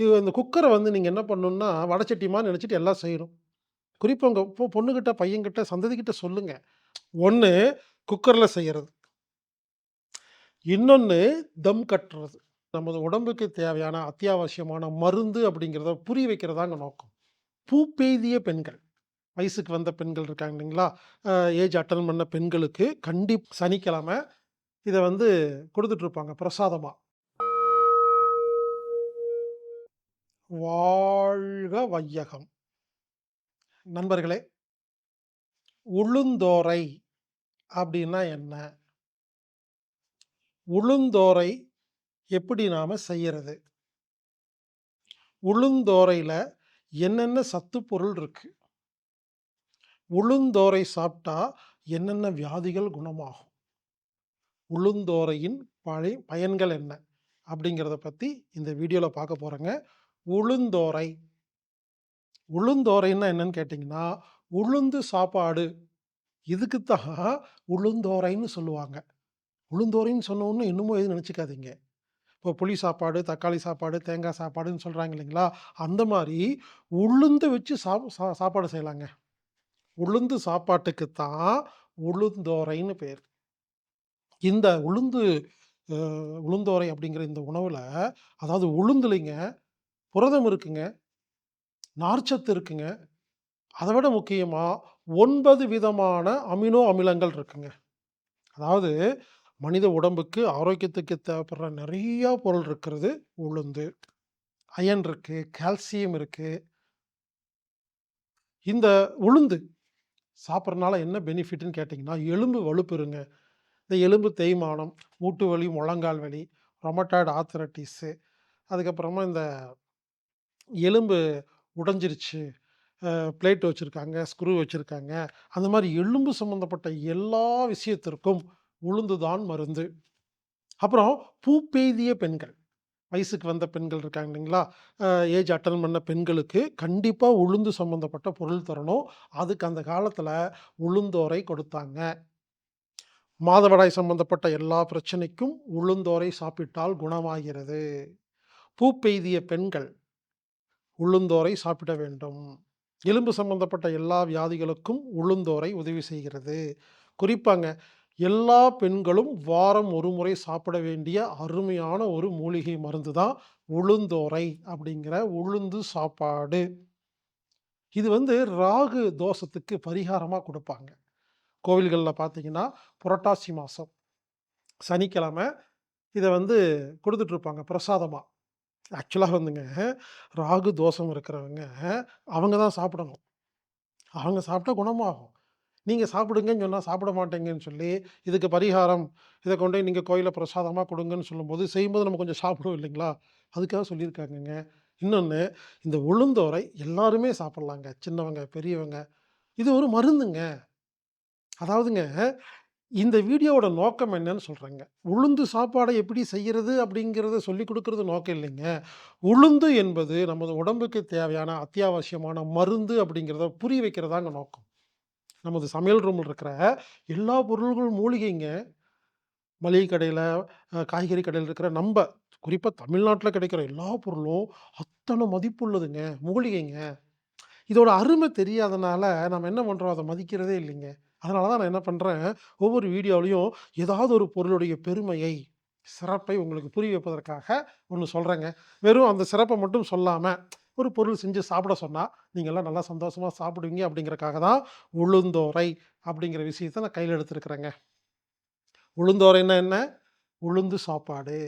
இது இந்த குக்கரை வந்து நீங்கள் என்ன பண்ணணுன்னா வடச்சட்டி நினச்சிட்டு எல்லாம் செய்யணும். குறிப்பாக உங்கள் பொ பொண்ணுக்கிட்ட பையன்கிட்ட, சந்ததிக்கிட்ட சொல்லுங்கள் ஒன்று குக்கரில் செய்கிறது இன்னொன்று தம் கட்டுறது. நமது உடம்புக்கு தேவையான அத்தியாவசியமான மருந்து அப்படிங்கிறத புரிய வைக்கிறதாங்க நோக்கம். பூ பெய்திய பெண்கள். வயசுக்கு வந்த பெண்கள் இருக்காங்க இல்லைங்களா? ஏஜ் அட்டன் பண்ண பெண்களுக்கு கண்டிப்பாக சனிக்கிழமை இதை வந்து கொடுத்துட்ருப்பாங்க பிரசாதமாக வாழ்க வையகம்! நண்பர்களே! உளுந்தோரை அப்படின்னா என்ன? உளுந்தோரை எப்படி நாம் செய்கிறது உளுந்தோரையில் என்னென்ன சத்து பொருள் இருக்குது உளுந்தோரை சாப்பிட்டா என்னென்ன வியாதிகள் குணமாகும்? உளுந்தோரையின் பழைய பயன்கள் என்ன? அப்படிங்கிறத பற்றி இந்த வீடியோவில் பார்க்க போகிறேங்க உளுந்தோரை. உளுந்தோரைன்னா என்னன்னு கேட்டிங்கன்னா உளுந்து சாப்பாடு. இதுக்கு தான் உளுந்தோரைன்னு சொல்லுவாங்க. உளுந்தோரைன்னு சொன்னோன்னு இன்னமும் எதுவும் நினச்சிக்காதீங்க இப்போ புளி சாப்பாடு, தக்காளி சாப்பாடு, தேங்காய் சாப்பாடுன்னு சொல்கிறாங்க இல்லைங்களா? அந்த மாதிரி உளுந்து வச்சு சாப் சா சாப்பாடு செய்யலாங்க. உளுந்து சாப்பாட்டுக்கு தான் உளுந்தோரைன்னு பேர். இந்த உளுந்து உளுந்தோரை அப்படிங்கிற இந்த உணவில் அதாவது உளுந்துலைங்க புரதம் இருக்குங்க. நார்ச்சத்து இருக்குங்க. அதை விட முக்கியமாக ஒன்பது விதமான அமினோ அமிலங்கள் இருக்குங்க. அதாவது மனித உடம்புக்கு ஆரோக்கியத்துக்கு தேவைப்படுற நிறையா பொருள் இருக்கிறது உளுந்து. அயன் இருக்குது கால்சியம் இருக்குது இந்த உளுந்து சாப்பிட்றனால என்ன பெனிஃபிட்னு கேட்டிங்கன்னா எலும்பு வலுப்பெறுங்க. இந்த எலும்பு தேய்மானம், மூட்டு வலி, முழங்கால் வலி, ரொமட்டாய்டு ஆத்திரட்டிஸு அதுக்கப்புறமா இந்த எலும்பு உடைஞ்சிருச்சு. பிளேட் வச்சுருக்காங்க ஸ்க்ரூ வச்சுருக்காங்க அந்த மாதிரி எலும்பு சம்மந்தப்பட்ட எல்லா விஷயத்திற்கும் உளுந்து தான் மருந்து. அப்புறம் பூ பெய்திய பெண்கள். வயசுக்கு வந்த பெண்கள் இருக்காங்க இல்லைங்களா? ஏஜ் அட்டன் பண்ண பெண்களுக்கு கண்டிப்பாக உளுந்து சம்மந்தப்பட்ட பொருள் தரணும். அதுக்கு அந்த காலத்தில் உளுந்தோரை கொடுத்தாங்க. மாதவிடாய் சம்மந்தப்பட்ட எல்லா பிரச்சனைக்கும் உளுந்தோரை சாப்பிட்டால் குணமாகிறது. பூ பெய்திய பெண்கள் உளுந்தோரை சாப்பிட வேண்டும். எலும்பு சம்மந்தப்பட்ட எல்லா வியாதிகளுக்கும் உளுந்தோரை உதவி செய்கிறது. குறிப்பாங்க எல்லா பெண்களும் வாரம் ஒரு முறை சாப்பிட வேண்டிய அருமையான ஒரு மூலிகை மருந்து தான் உளுந்தோரை அப்படிங்கிற உளுந்து சாப்பாடு. இது வந்து ராகு தோஷத்துக்கு பரிகாரமாக கொடுப்பாங்க கோவில்களில் பார்த்தீங்கன்னா, புரட்டாசி மாதம் சனிக்கிழமை இதை வந்து கொடுத்துட்ருப்பாங்க பிரசாதமாக ஆக்சுவலாக வந்துங்க, ராகு தோஷம் இருக்கிறவங்க, அவங்க தான் சாப்பிடணும். அவங்க சாப்பிட்டா குணமாகும். நீங்கள் சாப்பிடுங்கன்னு சொன்னால் சாப்பிட மாட்டேங்கன்னு சொல்லி, இதுக்கு பரிகாரம், இதை கொண்டு போய் நீங்க பிரசாதமாக கொடுங்கன்னு சொல்லும்போது, செய்யும்போது நம்ம கொஞ்சம் சாப்பிடுவோம் இல்லைங்களா? அதுக்காக சொல்லியிருக்காங்கங்க. இன்னொன்று இந்த உளுந்தோரை எல்லாருமே சாப்பிட்லாங்க சின்னவங்க, பெரியவங்க. இது ஒரு மருந்துங்க. அதாவதுங்க, இந்த வீடியோவோட நோக்கம் என்னன்னு சொல்கிறேங்க உளுந்து சாப்பாடை எப்படி செய்கிறது அப்படிங்கிறத சொல்லிக் கொடுக்கறது நோக்கம் இல்லைங்க. உளுந்து என்பது நமது உடம்புக்கு தேவையான அத்தியாவசியமான மருந்து அப்படிங்கிறத புரிய வைக்கிறதாங்க நோக்கம். நமது சமையல் ரூமில் இருக்கிற எல்லா பொருள்களும் மூலிகைங்க. மளிகை கடையில் காய்கறி கடையில் இருக்கிற நம்ம குறிப்பாக தமிழ்நாட்டில் கிடைக்கிற எல்லா பொருளும் அத்தனை மதிப்புள்ளதுங்க. மூலிகைங்க. இதோட அருமை தெரியாதனால நம்ம என்ன பண்ணுறோம் அதை மதிக்கிறதே இல்லைங்க. அதனால தான் நான் என்ன பண்ணுறேன் ஒவ்வொரு வீடியோலயும் ஏதாவது ஒரு பொருளுடைய பெருமையை, சிறப்பை உங்களுக்கு புரிய வைப்பதற்காக ஒன்று சொல்கிறேங்க வெறும் அந்த சிறப்பை மட்டும் சொல்லாமல் ஒரு பொருள் செஞ்சு சாப்பிட சொன்னால் நீங்கள்லாம் நல்லா சந்தோஷமாக சாப்பிடுவீங்க அப்படிங்கிறக்காக தான் உளுந்தோரை அப்படிங்கிற விஷயத்த நான் கையில் எடுத்திருக்கிறேங்க. உளுந்தோரைன்னா என்ன? உளுந்து சாப்பாடு.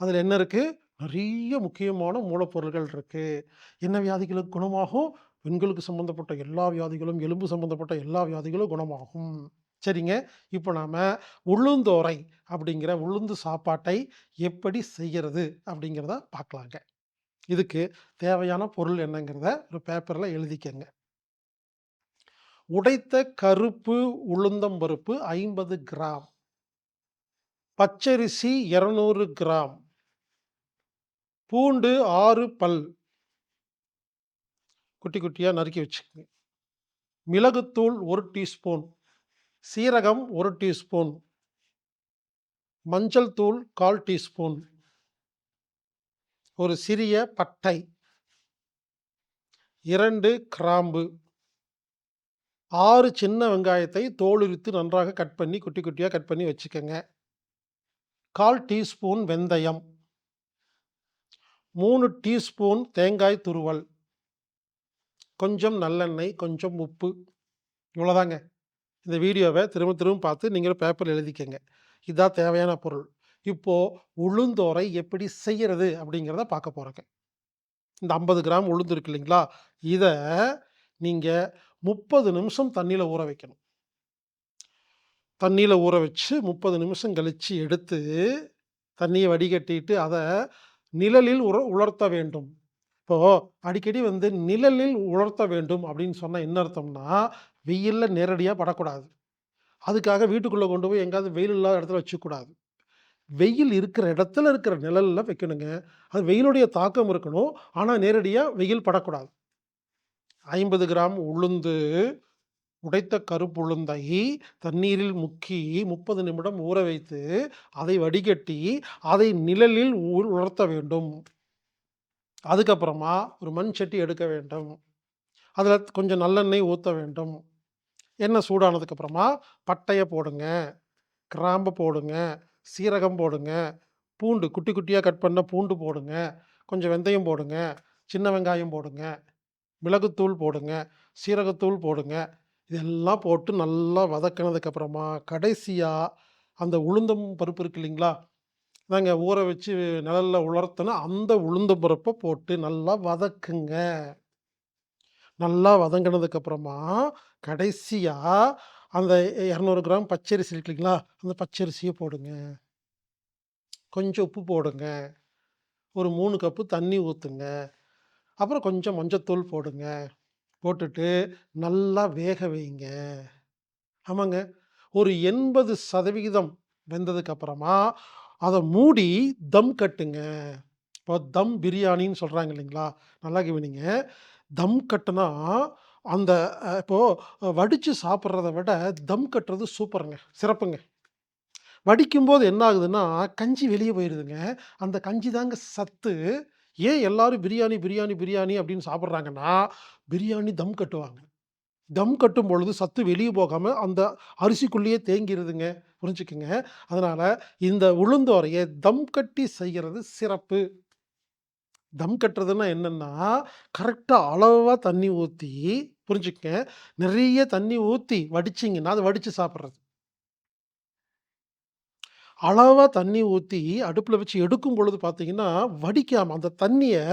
அதில் என்ன இருக்குது நிறைய முக்கியமான மூலப்பொருள்கள் இருக்குது என்ன வியாதிகளுக்கு குணமாகும்? பெண்களுக்கு சம்மந்தப்பட்ட எல்லா வியாதிகளும், எலும்பு சம்மந்தப்பட்ட எல்லா வியாதிகளும் குணமாகும். சரிங்க. இப்போ நாம் உளுந்தோரை அப்படிங்கிற உளுந்து சாப்பாட்டை எப்படி செய்கிறது அப்படிங்கிறத பார்க்கலாங்க. இதுக்கு தேவையான பொருள் என்னங்கிறத ஒரு பேப்பரில் எழுதிக்கங்க. உடைத்த கருப்பு உளுந்தம் பருப்பு 50 கிராம். பச்சரிசி 200 கிராம். பூண்டு ஆறு பல். குட்டி குட்டியாக நறுக்கி வச்சுக்கோங்க மிளகுத்தூள் ஒரு டீஸ்பூன். சீரகம் ஒரு டீஸ்பூன். மஞ்சள் தூள் 1/4 டீஸ்பூன். ஒரு சிறிய பட்டை இரண்டு கிராம்பு ஆறு சின்ன வெங்காயத்தை தோலுரித்து நன்றாக கட் பண்ணி குட்டி குட்டியாக கட் பண்ணி வச்சுக்கோங்க கால் டீஸ்பூன் வெந்தயம். மூணு டீஸ்பூன் தேங்காய் துருவல். கொஞ்சம் நல்லெண்ணெய், கொஞ்சம் உப்பு. இவ்வளோதாங்க. இந்த வீடியோவை திரும்ப திரும்ப பார்த்து நீங்களும் பேப்பரில் எழுதிக்கங்க. இதான் தேவையான பொருள். இப்போது உளுந்தோரை எப்படி செய்கிறது அப்படிங்கிறத பார்க்க போறோங்க. இந்த 50 கிராம் உளுந்து இருக்கு இல்லைங்களா? இதை நீங்கள் முப்பது நிமிஷம் தண்ணியில் ஊற வைக்கணும். தண்ணியில் ஊற வச்சு 30 நிமிஷம் கழித்து எடுத்து, தண்ணியை வடிகட்டிட்டு அதை நிழலில் உர உலர்த்த வேண்டும். இப்போ அடிக்கடி வந்து நிழலில் உலர்த்த வேண்டும் அப்படின்னு சொன்னால் என்ன அர்த்தம்னா, வெயிலில் நேரடியாக படக்கூடாது. அதுக்காக வீட்டுக்குள்ளே கொண்டு போய் எங்கேயாவது வெயில் இல்லாத இடத்துல வச்சுக்கூடாது வெயில் இருக்கிற இடத்துல இருக்கிற நிழலில் வைக்கணுங்க. அது வெயிலுடைய தாக்கம் இருக்கணும். ஆனால் நேரடியாக வெயில் படக்கூடாது. 50 கிராம் உளுந்து, உடைத்த கருப்புளுந்தை தண்ணீரில் முக்கி 30 நிமிடம் ஊற வைத்து, அதை வடிகட்டி, அதை நிழலில் உலர்த்த வேண்டும். அதுக்கப்புறமா ஒரு மண் சட்டி எடுக்க வேண்டும். அதில் கொஞ்சம் நல்லெண்ணெய் ஊற்ற வேண்டும். எண்ணெய் சூடானதுக்கப்புறமா பட்டையை போடுங்க, கிராம்பு போடுங்க, சீரகம் போடுங்க, பூண்டு குட்டி குட்டியாக கட் பண்ண பூண்டு போடுங்க, கொஞ்சம் வெந்தயம் போடுங்க, சின்ன வெங்காயம் போடுங்க, மிளகுத்தூள் போடுங்க, சீரகத்தூள் போடுங்க. இதெல்லாம் போட்டு நல்லா வதக்கினதுக்கப்புறமா கடைசியாக அந்த உளுந்தம் பருப்பு இருக்கு இல்லைங்களா? தாங்க ஊற வச்சு நிழலில் உலர்த்தினா அந்த உளுந்த பருப்பை போட்டு நல்லா வதக்குங்க. நல்லா வதங்கினதுக்கப்புறமா கடைசியாக அந்த 200 கிராம் பச்சரிசி இருக்கு அந்த பச்சரிசியை போடுங்க. கொஞ்சம் உப்பு போடுங்க. ஒரு மூணு கப்பு தண்ணி ஊற்றுங்க அப்புறம் கொஞ்சம் மஞ்சத்தூள் போடுங்க. போட்டுட்டு நல்லா வேக வைங்க. ஆமாங்க. ஒரு எண்பது சதவிகிதம் வெந்ததுக்கப்புறமா அதை மூடி தம் கட்டுங்க. இப்போ தம் பிரியாணின்னு சொல்கிறாங்க இல்லைங்களா? நல்லா கவனிங்க. தம் கட்டுனா, அந்த இப்போது வடித்து சாப்பிட்றத விட தம் கட்டுறது சூப்பருங்க. சிறப்புங்க. வடிக்கும்போது என்ன ஆகுதுன்னா, கஞ்சி வெளியே போயிடுதுங்க அந்த கஞ்சி தாங்க சத்து. ஏன் எல்லாரும் பிரியாணி, பிரியாணி, பிரியாணி அப்படின்னு சாப்பிட்றாங்கன்னா பிரியாணி தம் கட்டுவாங்க. தம் கட்டும் பொழுது சத்து வெளியே போகாமல் அந்த அரிசிக்குள்ளேயே தேங்கிருதுங்க. புரிஞ்சுக்கங்க. அதனால் இந்த உளுந்தோரையை தம் கட்டி செய்கிறது சிறப்பு. தம் கட்டுறதுன்னா என்னென்னா கரெக்டாக அளவாக தண்ணி ஊற்றி புரிஞ்சுக்க நிறைய தண்ணி ஊற்றி வடிச்சிங்கன்னா அதை வடித்து சாப்பிட்றது அளவாக தண்ணி ஊற்றி அடுப்பில் வச்சு எடுக்கும் பொழுது பார்த்தீங்கன்னா, வடிக்காமல் அந்த தண்ணியை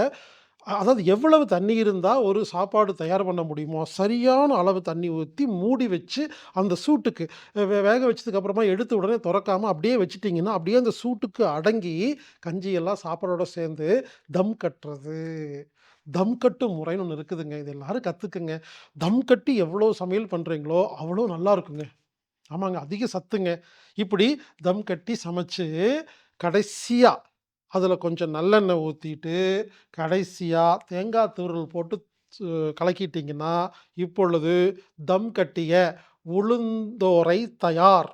அதாவது எவ்வளவு தண்ணி இருந்தால் ஒரு சாப்பாடு தயார் பண்ண முடியுமோ, சரியான அளவு தண்ணி ஊற்றி மூடி வச்சு, அந்த சூட்டுக்கு வே வேக வச்சதுக்கப்புறமா எடுத்து உடனே திறக்காமல் அப்படியே வச்சுட்டிங்கன்னா அப்படியே அந்த சூட்டுக்கு அடங்கி, கஞ்சியெல்லாம் சாப்பாடோட சேர்ந்து தம் கட்டுறது. தம் கட்டு முறைன்னு ஒன்று இருக்குதுங்க. இது எல்லாரும் கற்றுக்குங்க தம் கட்டி எவ்வளோ சமையல் பண்ணுறீங்களோ அவ்வளோ நல்லா இருக்குங்க. ஆமாங்க. அதிக சத்துங்க. இப்படி தம் கட்டி சமைச்சு, கடைசியாக அதில் கொஞ்சம் நல்லெண்ணெய் ஊற்றிட்டு கடைசியாக தேங்காய் தூரல் போட்டு கலக்கிட்டிங்கன்னா இப்பொழுது தம் கட்டிய உளுந்தோரை தயார்.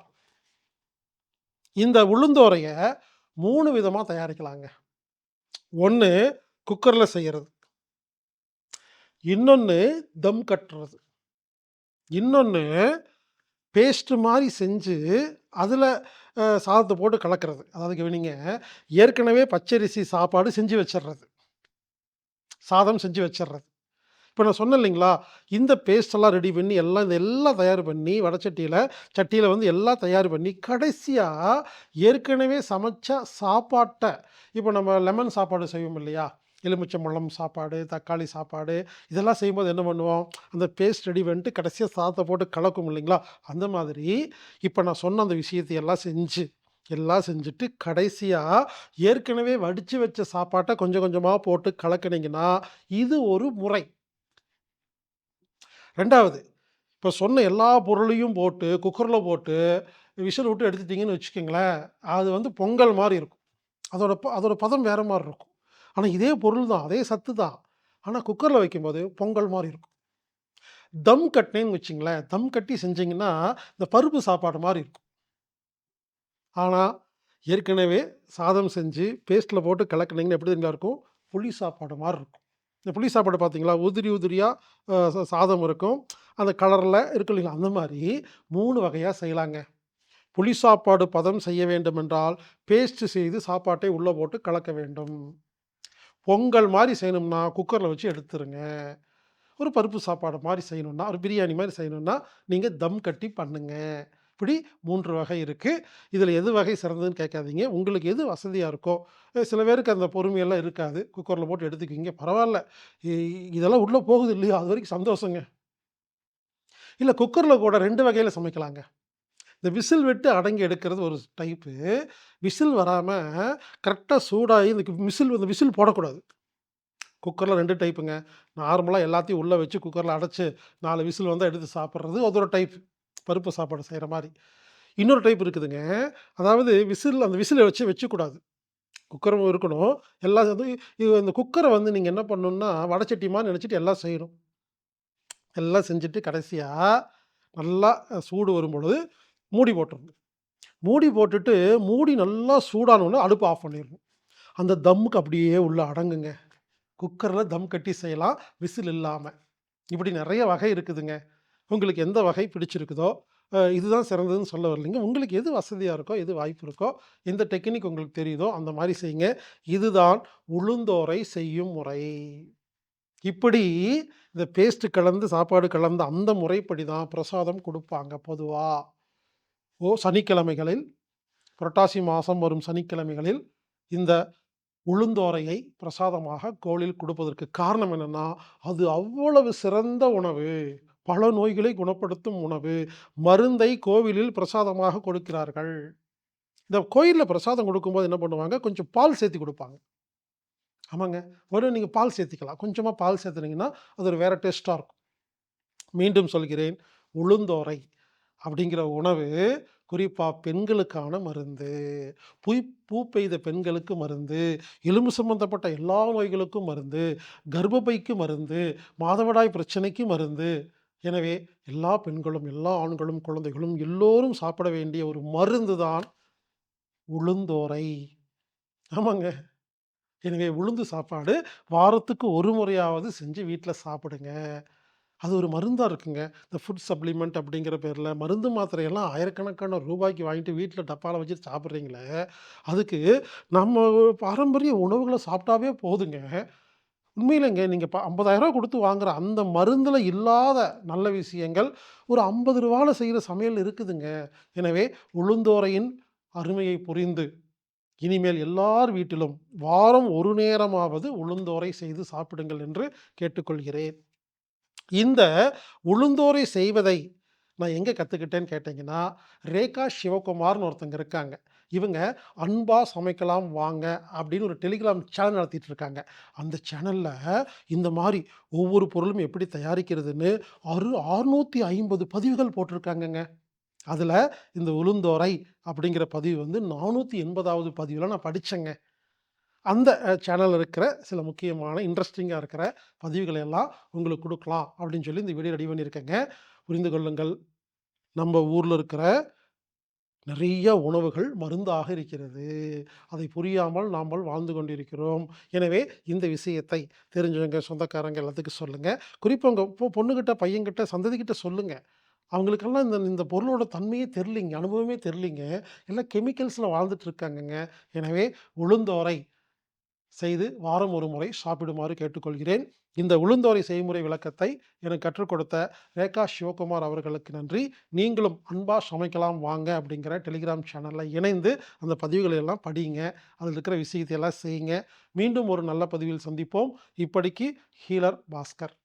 இந்த உளுந்தோரையை மூணு விதமாக தயாரிக்கலாங்க. ஒன்று குக்கரில் செய்கிறது இன்னொன்று தம் கட்டுறது. இன்னொன்று பேஸ்ட் மாதிரி செஞ்சு, அதில் சாதத்தை போட்டு கலக்கிறது. அதாவது கவனிங்க, ஏற்கனவே பச்சரிசி சாப்பாடு செஞ்சு வச்சிடுறது சாதம் செஞ்சு வச்சிடுறது இப்போ நான் சொன்னேன் இல்லைங்களா? இந்த பேஸ்டெல்லாம் ரெடி பண்ணி எல்லாம் இந்த எல்லாம் தயார் பண்ணி வடச்சட்டியில் சட்டியில் வந்து எல்லாம் தயார் பண்ணி, கடைசியாக ஏற்கனவே சமைச்ச சாப்பாட்டை இப்போ நம்ம லெமன் சாப்பாடு செய்வோம் இல்லையா? எலுமிச்சம்பழம் சாப்பாடு, தக்காளி சாப்பாடு இதெல்லாம் செய்யும்போது என்ன பண்ணுவோம்? அந்த பேஸ்ட் ரெடி பண்ணிட்டு கடைசியாக சாதத்தை போட்டு கலக்கும் இல்லைங்களா? அந்த மாதிரி இப்போ நான் சொன்ன அந்த விஷயத்தை எல்லாம் செஞ்சு, எல்லாம் செஞ்சுட்டு கடைசியாக ஏற்கனவே வடித்து வச்ச சாப்பாட்டை கொஞ்சம் கொஞ்சமாக போட்டு கலக்கினீங்கன்னா இது ஒரு முறை. ரெண்டாவது இப்போ சொன்ன எல்லா பொருளையும் போட்டு குக்கரில் போட்டு விசில் விட்டு எடுத்துட்டிங்கன்னு வச்சுக்கோங்களேன் அது வந்து பொங்கல் மாதிரி இருக்கும். அதோட ப அதோட பதம் வேறு மாதிரி இருக்கும். ஆனால் இதே பொருள் தான். அதே சத்து தான். ஆனால் குக்கரில் வைக்கும்போது பொங்கல் மாதிரி இருக்கும். தம் கட்டினேன்னு வச்சுங்களேன், தம் கட்டி செஞ்சிங்கன்னா இந்த பருப்பு சாப்பாடு மாதிரி இருக்கும். ஆனால் ஏற்கனவே சாதம் செஞ்சு பேஸ்ட்டில் போட்டு கலக்கினீங்கன்னு எப்படி தெரியுங்களா இருக்கும்? புளி சாப்பாடு மாதிரி இருக்கும். இந்த புளி சாப்பாடு பார்த்தீங்களா? உதிரி உதிரியாக சாதம் இருக்கும். அந்த கலரில் இருக்கு இல்லைங்களா? அந்த மாதிரி மூணு வகையாக செய்யலாங்க. புளி சாப்பாடு பதம் செய்ய வேண்டுமென்றால், பேஸ்ட் செய்து சாப்பாட்டை உள்ளே போட்டு கலக்க வேண்டும். பொங்கல் மாதிரி செய்யணும்னா, குக்கரில் வச்சு எடுத்துருங்க. ஒரு பருப்பு சாப்பாடு மாதிரி செய்யணும்னா, ஒரு பிரியாணி மாதிரி செய்யணும்னா, நீங்கள் தம் கட்டி பண்ணுங்கள் இப்படி மூன்று வகை இருக்குது இதில் எது வகை சிறந்ததுன்னு கேட்காதீங்க. உங்களுக்கு எது வசதியாக இருக்கோ, சில பேருக்கு அந்த பொறுமையெல்லாம் இருக்காது. குக்கரில் போட்டு எடுத்துக்கிங்க பரவாயில்ல இதெல்லாம் உள்ளே போகுது இல்லையா? அதுவரைக்கும் சந்தோஷங்க. இல்லை குக்கரில் கூட ரெண்டு வகையில் சமைக்கலாங்க. இந்த விசில் விட்டு அடங்கி எடுக்கிறது ஒரு டைப்பு. விசில் வராமல் கரெக்டாக சூடாகி இந்த விசில் இந்த விசில் போடக்கூடாது. குக்கரில் ரெண்டு டைப்புங்க. நார்மலாக எல்லாத்தையும் உள்ள வச்சு குக்கரில் அடைச்சி நாலு விசில் வந்தால் எடுத்து சாப்பிட்றது அது ஒரு டைப். பருப்பு சாப்பாடு செய்கிற மாதிரி இன்னொரு டைப் இருக்குதுங்க. அதாவது விசில் அந்த விசிலை வச்சு வச்சுக்கூடாது. குக்கரும் இருக்கணும். எல்லாம் வந்து இது இந்த குக்கரை வந்து நீங்கள் என்ன பண்ணணும்னா, வடச்சட்டி நினச்சிட்டு எல்லாம் செய்யணும். எல்லாம் செஞ்சுட்டு கடைசியாக நல்லா சூடு வரும்பொழுது மூடி போட்டுருங்க மூடி போட்டுட்டு மூடி நல்லா சூடானோனே அடுப்பு ஆஃப் பண்ணிடணும் அந்த தம்முக்கு அப்படியே உள்ள அடங்குங்க. குக்கரில் தம் கட்டி செய்யலாம். விசில் இல்லாமல் இப்படி நிறைய வகை இருக்குதுங்க. உங்களுக்கு எந்த வகை பிடிச்சிருக்குதோ, இதுதான் சிறந்ததுன்னு சொல்ல வரலைங்க. உங்களுக்கு எது வசதியாக இருக்கோ, எது வாய்ப்பு இருக்கோ, எந்த டெக்னிக் உங்களுக்கு தெரியுதோ, அந்த மாதிரி செய்யுங்க. இதுதான் உளுந்தோரை செய்யும் முறை. இப்படி இந்த பேஸ்ட்டு கலந்து, சாப்பாடு கலந்து அந்த முறைப்படி தான் பிரசாதம் கொடுப்பாங்க பொதுவாக ஓ சனிக்கிழமைகளில் புரட்டாசி மாதம் வரும் சனிக்கிழமைகளில் இந்த உளுந்தோரையை பிரசாதமாக கோழில் கொடுப்பதற்கு காரணம் என்னென்னா அது அவ்வளவு சிறந்த உணவு. பல நோய்களை குணப்படுத்தும் உணவு. மருந்தை கோவிலில் பிரசாதமாக கொடுக்கிறார்கள். இந்த கோயிலில் பிரசாதம் கொடுக்கும்போது என்ன பண்ணுவாங்க, கொஞ்சம் பால் சேர்த்து கொடுப்பாங்க ஆமாங்க. வெறும் நீங்கள் பால் சேர்த்துக்கலாம். கொஞ்சமாக பால் சேர்த்துனீங்கன்னா, அது ஒரு வேறு டேஸ்ட்டாக இருக்கும். மீண்டும் சொல்கிறேன். உளுந்தோரை அப்படிங்கிற உணவு குறிப்பாக பெண்களுக்கான மருந்து. புய் பூ பெய்த பெண்களுக்கு மருந்து. எலும்பு சம்பந்தப்பட்ட எல்லா நோய்களுக்கும் மருந்து. கர்ப்பப்பைக்கு மருந்து. மாதவிடாய் பிரச்சனைக்கு மருந்து. எனவே எல்லா பெண்களும், எல்லா ஆண்களும், குழந்தைகளும் எல்லோரும் சாப்பிட வேண்டிய ஒரு மருந்து தான் உளுந்தோரை. ஆமாங்க. எனவே உளுந்து சாப்பாடு வாரத்துக்கு ஒரு முறையாவது செஞ்சு வீட்டில் சாப்பிடுங்க. அது ஒரு மருந்தாக இருக்குங்க. இந்த ஃபுட் சப்ளிமெண்ட் அப்படிங்கிற பேரில் மருந்து மாத்திரையெல்லாம் ஆயிரக்கணக்கான ரூபாய்க்கு வாங்கிட்டு வீட்டில் டப்பாவில் வச்சு சாப்பிட்றீங்களே அதுக்கு நம்ம பாரம்பரிய உணவுகளை சாப்பிட்டாவே போதுங்க. உண்மையிலேங்க நீங்க ப ரூ. 50,000 குடுத்து வாங்குற அந்த மருந்தில் இல்லாத நல்ல விஷயங்கள் ஒரு ஐம்பது ரூபாவில் செய்கிற சமையல் இருக்குதுங்க. எனவே உளுந்தோரையின் அருமையை புரிந்து, இனிமேல் எல்லார் வீட்டிலும் வாரம் ஒரு நேரமாவது உளுந்தோரை செய்து சாப்பிடுங்கள் என்று கேட்டுக்கொள்கிறேன். இந்த உளுந்தோரை செய்வதை நான் எங்கே கற்றுக்கிட்டேன்னு கேட்டிங்கன்னா ரேகா சிவகுமார்னு ஒருத்தங்க இருக்காங்க. இவங்க அன்பாக சமைக்கலாம் வாங்க" அப்படின்னு ஒரு டெலிகிராம் சேனல் நடத்திட்டு இருக்காங்க. அந்த சேனலில் இந்த மாதிரி ஒவ்வொரு பொருளும் எப்படி தயாரிக்கிறதுன்னு அறு 650 பதிவுகள் போட்டிருக்காங்கங்க. அதில் இந்த உளுந்தோரை அப்படிங்கிற பதிவு வந்து நானூற்றி எண்பதாவது பதிவில் நான் படித்தேங்க அந்த சேனலில் இருக்கிற சில முக்கியமான இன்ட்ரெஸ்டிங்காக இருக்கிற பதிவுகளை எல்லாம் உங்களுக்கு கொடுக்கலாம் அப்படின்னு சொல்லி இந்த வீடியோ ரெடி பண்ணியிருக்கேங்க. புரிந்து கொள்ளுங்கள். நம்ம ஊரில் இருக்கிற நிறைய உணவுகள் மருந்தாக இருக்கிறது. அதை புரியாமல் நாம் வாழ்ந்து கொண்டிருக்கிறோம். எனவே இந்த விஷயத்தை தெரிஞ்சவங்க, சொந்தக்காரங்க எல்லாத்துக்கும் சொல்லுங்கள் குறிப்பாக உங்கள் இப்போ பொண்ணுக்கிட்ட பையன்கிட்ட, சந்ததிக்கிட்ட சொல்லுங்கள் அவங்களுக்கெல்லாம் இந்த இந்த பொருளோட தன்மையே தெரிலிங்க அனுபவமே தெரிலிங்க எல்லாம் கெமிக்கல்ஸில் வாழ்ந்துட்டு இருக்காங்கங்க. எனவே உளுந்தோரை செய்து வாரம் ஒரு முறை சாப்பிடுமாறு கேட்டுக்கொள்கிறேன். இந்த உளுந்தோரை செய்முறை விளக்கத்தை எனக்கு கற்றுக் கொடுத்த ரேகா சிவகுமார் அவர்களுக்கு நன்றி. நீங்களும் "அன்பா சமைக்கலாம் வாங்க" அப்படிங்கிற டெலிகிராம் சேனலில் இணைந்து அந்த பதிவுகளை எல்லாம் படியுங்க. அதில் இருக்கிற விஷயத்தை எல்லாம் செய்யுங்க. மீண்டும் ஒரு நல்ல பதிவில் சந்திப்போம். இப்படிக்கு ஹீலர் பாஸ்கர்.